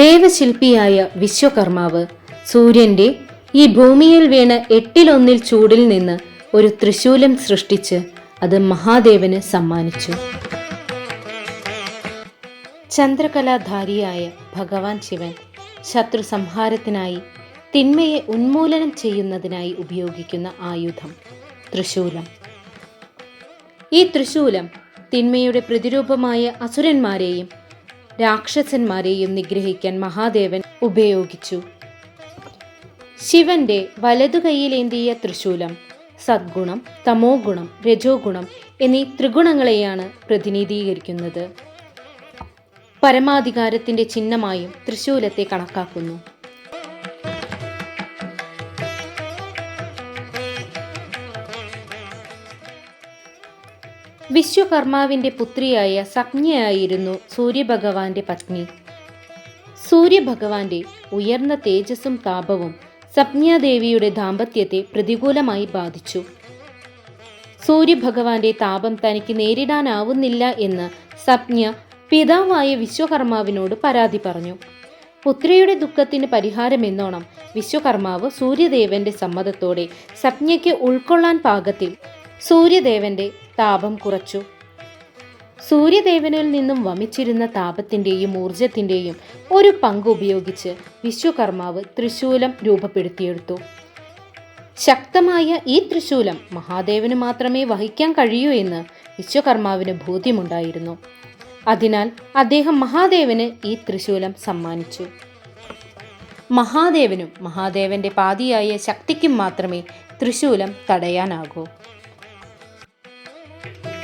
ദേവശില്പിയായ വിശ്വകർമാവ് സൂര്യന്റെ ഈ ഭൂമിയിൽ വീണ് എട്ടിലൊന്നിൽ ചൂടിൽ നിന്ന് ഒരു തൃശൂലം സൃഷ്ടിച്ച് അത് മഹാദേവന് സമ്മാനിച്ചു. ചന്ദ്രകലാധാരിയായ ഭഗവാൻ ശിവൻ ശത്രു സംഹാരത്തിനായി തിന്മയെ ഉന്മൂലനം ചെയ്യുന്നതിനായി ഉപയോഗിക്കുന്ന ആയുധം തൃശൂലം. ഈ തൃശൂലം തിന്മയുടെ പ്രതിരൂപമായ അസുരന്മാരെയും രാക്ഷസന്മാരെയും നിഗ്രഹിക്കാൻ മഹാദേവൻ ഉപയോഗിച്ചു. ശിവന്റെ വലതുകൈയിലേന്തിയ തൃശൂലം സദ്ഗുണം തമോ ഗുണം രജോ ഗുണം എന്നീ ത്രിഗുണങ്ങളെയാണ് പ്രതിനിധീകരിക്കുന്നത്. പരമാധികാരത്തിന്റെ ചിഹ്നമായും തൃശൂലത്തെ കണക്കാക്കുന്നു. വിശ്വകർമാവിന്റെ പുത്രിയായ സപ്നയായിരുന്നു സൂര്യഭഗവാന്റെ പത്നി. സൂര്യഭഗവാന്റെ ഉയർന്ന തേജസ്സും താപവും സപ്ഞാദേവിയുടെ ദാമ്പത്യത്തെ പ്രതികൂലമായി ബാധിച്ചു. സൂര്യഭഗവാന്റെ താപം തനിക്ക് നേരിടാനാവുന്നില്ല എന്ന് സപ്ന പിതാവായ വിശ്വകർമാവിനോട് പരാതി പറഞ്ഞു. പുത്രിയുടെ ദുഃഖത്തിന് പരിഹാരമെന്നോണം വിശ്വകർമാവ് സൂര്യദേവന്റെ സമ്മതത്തോടെ സപ്ഞയ്ക്ക് ഉൾക്കൊള്ളാൻ പാകത്തിൽ സൂര്യദേവന്റെ താപം കുറച്ചു. സൂര്യദേവനിൽ നിന്നും വമിച്ചിരുന്ന താപത്തിന്റെയും ഊർജത്തിന്റെയും ഒരു പങ്ക് ഉപയോഗിച്ച് വിശ്വകർമാവ് തൃശൂലം രൂപപ്പെടുത്തിയെടുത്തു. ശക്തമായ ഈ തൃശൂലം മഹാദേവന് മാത്രമേ വഹിക്കാൻ കഴിയൂ എന്ന് വിശ്വകർമാവിന് ബോധ്യമുണ്ടായിരുന്നു. അതിനാൽ അദ്ദേഹം മഹാദേവന് ഈ തൃശൂലം സമ്മാനിച്ചു. മഹാദേവനും മഹാദേവന്റെ പാതിയായ ശക്തിക്കും മാത്രമേ തൃശൂലം തടയാനാകൂ. Thank you.